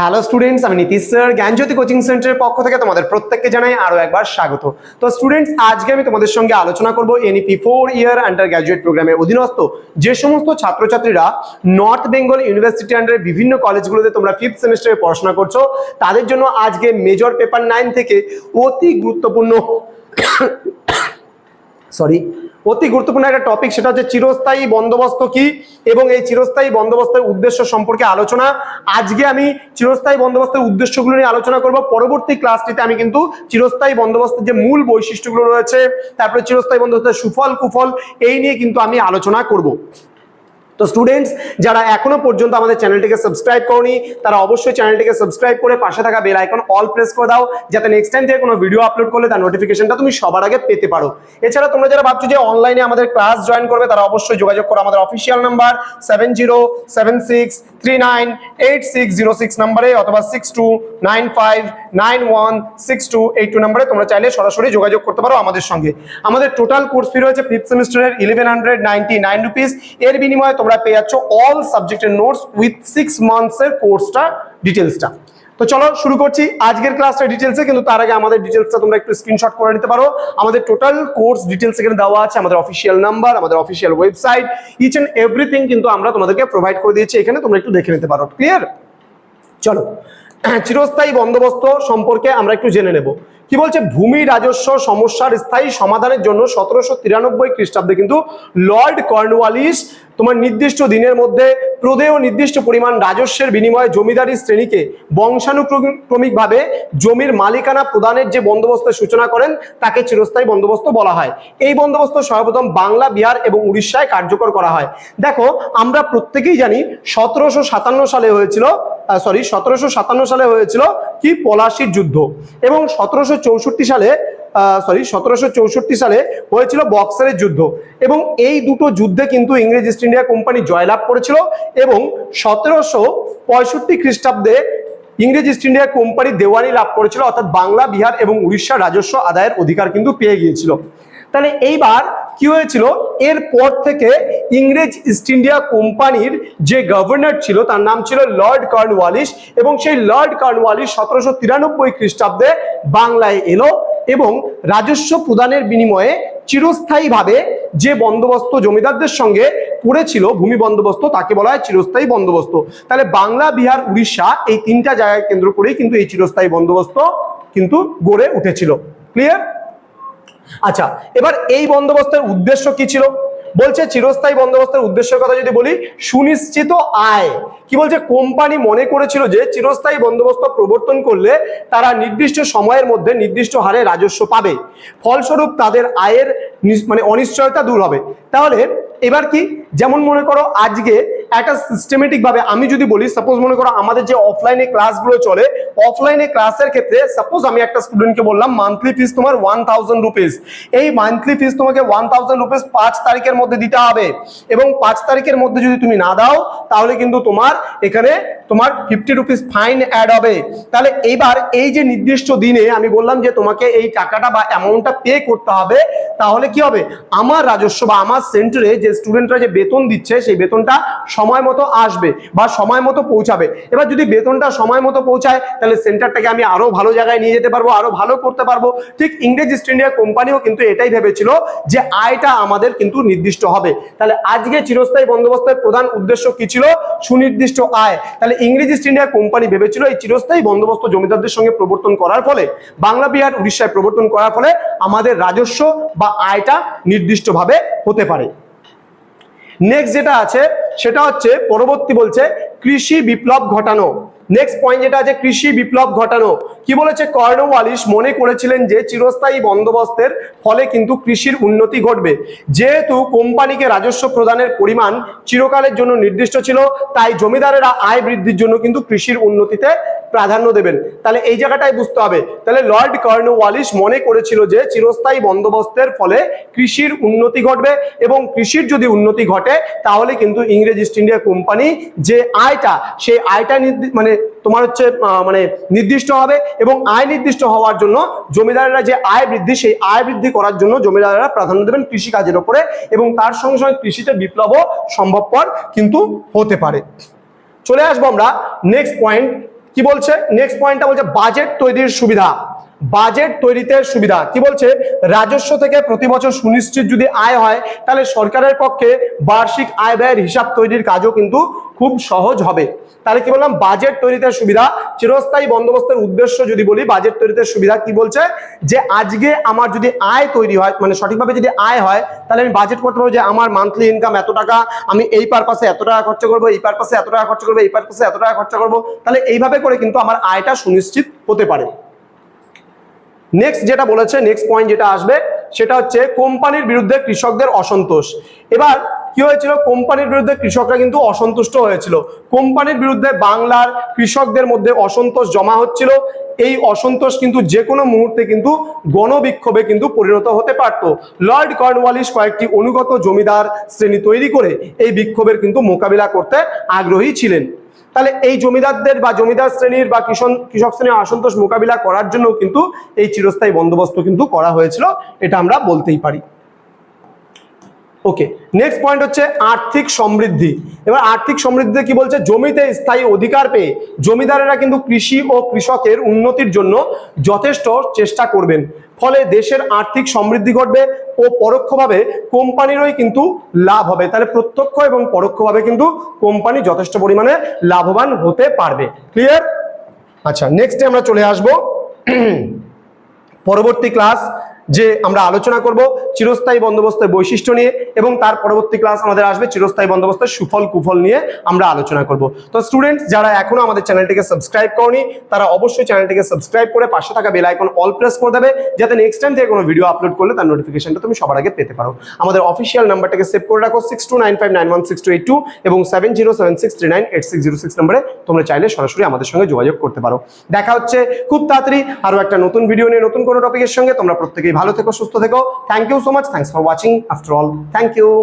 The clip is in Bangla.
হ্যালো স্টুডেন্টস আমি নীতিশ স্যার জ্ঞানজ্যোতি কোচিং সেন্টারের পক্ষ থেকে তোমাদের প্রত্যেককে জানাই আরও একবার স্বাগত। তো স্টুডেন্টস আজকে আমি তোমাদের সঙ্গে আলোচনা করব NEP four year undergraduate প্রোগ্রামের অধীনস্থ যে সমস্ত ছাত্রছাত্রীরা নর্থ বেঙ্গল ইউনিভার্সিটি আন্ডারে বিভিন্ন কলেজগুলোতে তোমরা ফিফথ সেমিস্টারে পড়াশোনা করছ, তাদের জন্য আজকে মেজর পেপার নাইন থেকে অতি গুরুত্বপূর্ণ সরি অতি গুরুত্বপূর্ণ একটা টপিক সেটা হচ্ছে চিরস্থায়ী বন্দোবস্ত কি এবং এই চিরস্থায়ী বন্দোবস্তের উদ্দেশ্য সম্পর্কে আলোচনা। আজকে আমি চিরস্থায়ী বন্দোবস্তের উদ্দেশ্যগুলো নিয়ে আলোচনা করব। পরবর্তী ক্লাসটিতে আমি কিন্তু চিরস্থায়ী বন্দোবস্তের যে মূল বৈশিষ্ট্যগুলো রয়েছে, তারপরে চিরস্থায়ী বন্দোবস্তের সুফল কুফল এই নিয়ে কিন্তু আমি আলোচনা করব। তো স্টুডেন্টস যারা এখনও পর্যন্ত আমাদের চ্যানেলটিকে সাবস্ক্রাইব করনি, তারা অবশ্যই চ্যানেলটিকে সাবস্ক্রাইব করে পাশে থাকা বেল আইকন অল প্রেস করে দাও, যাতে নেক্সট টাইম থেকে কোনো ভিডিও আপলোড করলে তার নোটিফিকেশনটা তুমি সবার আগে পেতে পারো। এছাড়া তোমরা যারা ভাবছ যে অনলাইনে আমাদের ক্লাস জয়েন করবে, তারা অবশ্যই যোগাযোগ করো আমাদের official number seven zero seven six three nine eight six zero six নাম্বারে অথবা six two nine five nine one six two eight two নাম্বারে তোমরা চাইলে সরাসরি যোগাযোগ করতে পারো আমাদের সঙ্গে। আমাদের টোটাল কোর্স সেমিস্টারের eleven hundred ninety nine rupees এর বিনিময়ে তোমরা পেয়ে যাচ্ছ অল সাবজেক্টের নোটস সিক্স মান্থসের কোর্সটা ডিটেলসটা তো চলো শুরু করছি। আজকের ক্লাসটা ডিটেলসে কিন্তু তার আগে আমাদের ডিটেলসটা তোমরা একটু স্ক্রিনশট করে নিতে পারো। আমাদের টোটাল কোর্স ডিটেলস এখানে দেওয়া আছে, আমাদের অফিসিয়াল নাম্বার আমাদের official website each and everything কিন্তু আমরা তোমাদেরকে প্রোভাইড করে দিয়েছি এখানে, তোমরা একটু দেখে নিতে পারো। ক্লিয়ার চলো। চিরস্থায়ী বন্দোবস্ত সম্পর্কে আমরা একটু জেনে নেব। কি বলছে? ভূমি রাজস্ব সমস্যার স্থায়ী সমাধানের জন্য সতেরোশো তিরানব্বই খ্রিস্টাব্দে কিন্তু লর্ড কর্নওয়ালিস তোমার নির্দিষ্ট দিনের মধ্যে প্রদেয় নির্দিষ্ট পরিমাণ রাজস্বের বিনিময়ে জমিদারি শ্রেণীকে বংশানুক্রমিকভাবে জমির মালিকানা প্রদানের যে বন্দোবস্তের সূচনা করেন, তাকে চিরস্থায়ী বন্দোবস্ত বলা হয়। এই বন্দোবস্ত সর্বপ্রথম বাংলা, বিহার এবং উড়িষ্যায় কার্যকর করা হয়। দেখো, আমরা প্রত্যেকেই জানি সতেরোশো সাতান্ন সালে হয়েছিল সরি সতেরোশো সাতান্ন সালে হয়েছিল কি? পলাশির যুদ্ধ। এবং সতেরোশো চৌষট্টি সালে সরি সতেরোশো চৌষট্টি সালে হয়েছিল বক্সারের যুদ্ধ। এবং এই দুটো যুদ্ধে কিন্তু ইংরেজ ইস্ট ইন্ডিয়া কোম্পানি জয়লাভ করেছিল এবং সতেরোশো পঁয়ষট্টি খ্রিস্টাব্দে ইংরেজ ইস্ট ইন্ডিয়া কোম্পানি দেওয়ানি লাভ করেছিল, অর্থাৎ বাংলা, বিহার এবং উড়িষ্যার রাজস্ব আদায়ের অধিকার কিন্তু পেয়ে গিয়েছিল। তাহলে এইবার কি হয়েছিল? এরপর থেকে ইংরেজ ইস্ট ইন্ডিয়া কোম্পানির যে গভর্নর ছিল, তার নাম ছিল লর্ড কর্নওয়ালিস এবং সেই লর্ড কর্নওয়ালিস সতেরোশো তিরানব্বই খ্রিস্টাব্দে বাংলায় এলো এবং রাজস্ব প্রদানের বিনিময়ে চিরস্থায়ীভাবে যে বন্দোবস্ত জমিদারদের সঙ্গে করেছিল ভূমি বন্দোবস্ত, তাকে বলা হয় চিরস্থায়ী বন্দোবস্ত। তাহলে বাংলা, বিহার, উড়িষ্যা এই তিনটা জায়গায় কেন্দ্র করেই কিন্তু এই চিরস্থায়ী বন্দোবস্ত কিন্তু গড়ে উঠেছিল। ক্লিয়ার আচ্ছা এবার এই বন্দোবস্তের উদ্দেশ্য কি ছিল? বলছে চিরস্থায়ী বন্দোবস্তের উদ্দেশ্যের কথা যদি বলি, সুনিশ্চিত আয়। কি বলছে? কোম্পানি মনে করেছিল যে চিরস্থায়ী বন্দোবস্ত প্রবর্তন করলে তারা নির্দিষ্ট সময়ের মধ্যে নির্দিষ্ট হারে রাজস্ব পাবে। ফলস্বরূপ তাদের আয়ের মানে অনিশ্চয়তা দূর হবে। তাহলে এবার কি? যেমন মনে করো আজকে একটা সিস্টেমেটিক ভাবে আমি যদি বলি সাপোজ মনে করো আমাদের যে অফলাইনে ক্লাসগুলো চলে অফলাইনে ক্লাসের ক্ষেত্রে সাপোজ আমি একটা স্টুডেন্টকে বললাম মান্থলি ফিস তোমার ওয়ান থাউজেন্ড রুপিস এই মান্থলি ফিস তোমাকে ওয়ান থাউজেন্ড রুপিস পাঁচ তারিখের মধ্যে দিতে হবে। এবং পাঁচ তারিখের মধ্যে যদি তুমি না দাও, তাহলে কিন্তু তোমার এখানে তোমার ফিফটি রুপিস ফাইন অ্যাড হবে। তাহলে এইবার এই যে নির্দিষ্ট দিনে আমি বললাম যে তোমাকে এই টাকাটা বা অ্যামাউন্টটা পে করতে হবে তাহলে কি হবে? আমার রাজস্ব বা আমার সেন্টারে যে স্টুডেন্টরা যে বেতন দিচ্ছে, সেই বেতনটা সময় মতো আসবে বা সময় মতো পৌঁছাবে। এবার যদি বেতনটা সময় মতো পৌঁছায়, তাহলে সেন্টারটাকে আমি আরও ভালো জায়গায় নিয়ে যেতে পারব, আরও ভালো করতে পারব। ঠিক ইংরেজ ইস্ট ইন্ডিয়া কোম্পানিও কিন্তু এটাই ভেবেছিল যে আয়টা আমাদের কিন্তু নির্দিষ্ট হবে। তাহলে আজকে চিরস্থায়ী বন্দোবস্তের প্রধান উদ্দেশ্য কি ছিল? সুনির্দিষ্ট আয়। তাহলে ইংরেজ ইস্ট ইন্ডিয়া কোম্পানি ভেবেছিল এই চিরস্থায়ী বন্দোবস্ত জমিদারদের সঙ্গে প্রবর্তন করার ফলে, বাংলা বিহার উড়িষ্যায় প্রবর্তন করার ফলে আমাদের রাজস্ব বা আয়টা নির্দিষ্টভাবে হতে পারে। নেক্সট যেটা আছে সেটা হচ্ছে পরবর্তী বলছে কৃষি বিপ্লব ঘটানো। নেক্সট পয়েন্ট যেটা আছে, কৃষি বিপ্লব ঘটানো। কি বলেছে কর্নওয়ালিস মনে করেছিলেন যে চিরস্থায়ী বন্দোবস্তের ফলে কিন্তু কৃষির উন্নতি ঘটবে। যেহেতু কোম্পানিকে রাজস্ব প্রদানের পরিমাণ চিরকালের জন্য নির্দিষ্ট ছিল, তাই জমিদারেরা আয় বৃদ্ধির জন্য কিন্তু কৃষির উন্নতিতে প্রাধান্য দেবেন। তাহলে এই জায়গাটাই বুঝতে হবে। তাহলে লর্ড কর্নওয়ালিস মনে করেছিল যে চিরস্থায়ী বন্দোবস্তের ফলে কৃষির উন্নতি ঘটবে এবং কৃষির যদি উন্নতি ঘটে, তাহলে কিন্তু ইংরেজ ইস্ট ইন্ডিয়া কোম্পানি যে আয়টা, সেই আয়টা মানে তোমার হচ্ছে মানে নির্দিষ্ট হবে এবং আয় নির্দিষ্ট হওয়ার জন্য জমিদারেরা যে আয় বৃদ্ধি, সেই আয় বৃদ্ধি করার জন্য জমিদারেরা প্রাধান্য দেবেন কৃষি কাজের ওপরে এবং তার সঙ্গে সঙ্গে কৃষিতে বিপ্লবও সম্ভবপর কিন্তু হতে পারে। চলে আসব আমরা নেক্সট পয়েন্ট কি বলছে? নেক্সট পয়েন্টটা বলছে বাজেট তৈরির সুবিধা। বাজেট তৈরিতে সুবিধা, কি বলছে? রাজস্ব থেকে প্রতি বছর সুনিশ্চিত যদি আয় হয়, তাহলে সরকারের পক্ষে বার্ষিক আয় ব্যয়ের হিসাব তৈরির কাজও কিন্তু খুব সহজ হবে। তাহলে কি বললাম? বাজেট তৈরিতে সুবিধা। চিরস্থায়ী বন্দোবস্তের উদ্দেশ্য যদি বলি, বাজেট তৈরিতে সুবিধা কি বলছে? যে আজকে আমার যদি আয় তৈরি হয় মানে সঠিকভাবে যদি আয় হয়, তাহলে আমি বাজেট করতে পারব যে আমার মান্থলি ইনকাম এত টাকা, আমি এই পারপাসে এত টাকা খরচা করব, এই পারপাসে এত টাকা খরচা করব, এই পারপাসে এত টাকা খরচা করব, তাহলে এইভাবে করে কিন্তু আমার আয়টা সুনিশ্চিত হতে পারে। নেক্সট যেটা বলেছে নেক্সট পয়েন্ট যেটা আসবে, সেটা হচ্ছে কোম্পানির বিরুদ্ধে কৃষকদের অসন্তোষ। এবার কি হয়েছিল? কোম্পানির বিরুদ্ধে কৃষকরা কিন্তু অসন্তুষ্ট হয়েছিল। কোম্পানির বিরুদ্ধে বাংলার কৃষকদের মধ্যে অসন্তোষ জমা হচ্ছিল। এই অসন্তোষ কিন্তু যে কোনো মুহূর্তে কিন্তু গণবিক্ষোভে কিন্তু পরিণত হতে পারত। লর্ড কর্নওয়ালিস কয়েকটি অনুগত জমিদার শ্রেণি তৈরি করে এই বিক্ষোভের কিন্তু মোকাবিলা করতে আগ্রহী ছিলেন। তাহলে এই জমিদারদের বা জমিদার শ্রেণির বা কৃষক কৃষক শ্রেণির অসন্তোষ মোকাবিলা করার জন্য কিন্তু এই চিরস্থায়ী বন্দোবস্ত কিন্তু করা হয়েছিল। এটা আমরা বলতেই পারি। ওকে নেক্সট পয়েন্ট হচ্ছে আর্থিক সমৃদ্ধি। এবার আর্থিক সমৃদ্ধিতে কি বলছে? জমিতে স্থায়ী অধিকার পেয়ে জমিদারেরা কিন্তু কৃষি ও কৃষকের উন্নতির জন্য যথেষ্ট চেষ্টা করবেন। ফলে দেশের আর্থিক সমৃদ্ধি ঘটবে ও পরোক্ষভাবে কোম্পানিরই কিন্তু লাভ হবে। তাহলে প্রত্যক্ষ এবং পরোক্ষভাবে কিন্তু কোম্পানি যথেষ্ট পরিমাণে লাভবান হতে পারবে। ক্লিয়ার আচ্ছা নেক্সটে আমরা চলে আসব। পরবর্তী ক্লাস যে আমরা আলোচনা করব চিরস্থায়ী বন্দোবস্তের বৈশিষ্ট্য নিয়ে এবং তার পরবর্তী ক্লাস আমাদের আসবে চিরস্থায়ী বন্দোবস্তের সুফল কুফল নিয়ে আমরা আলোচনা করব। তো স্টুডেন্টস যারা এখনও আমাদের চ্যানেলটিকে সাবস্ক্রাইব করনি, তারা অবশ্যই চ্যানেলটিকে সাবস্ক্রাইব করে পাশে থাকা বেল আইকন অল প্রেস করে দেবে, যাতে নেক্সট টাইম থেকে কোনো ভিডিও আপলোড করলে তার নোটিফিকেশনটা তুমি সবার আগে পেতে পারো। আমাদের অফিসিয়াল নাম্বারটাকে সেভ করে রাখো six two nine five nine one six two eight two এবং seven zero seven six three nine eight six zero six নম্বরে তোমরা চাইলে সরাসরি আমাদের সঙ্গে যোগাযোগ করতে পারো। দেখা হচ্ছে খুব তাড়াতাড়ি আরও একটা নতুন ভিডিও নিয়ে নতুন কোনো টপিকের সঙ্গে, তোমরা প্রত্যেকেই ভালো থেকো, সুস্থ থেকো। Thank you so much thanks for watching after all thank you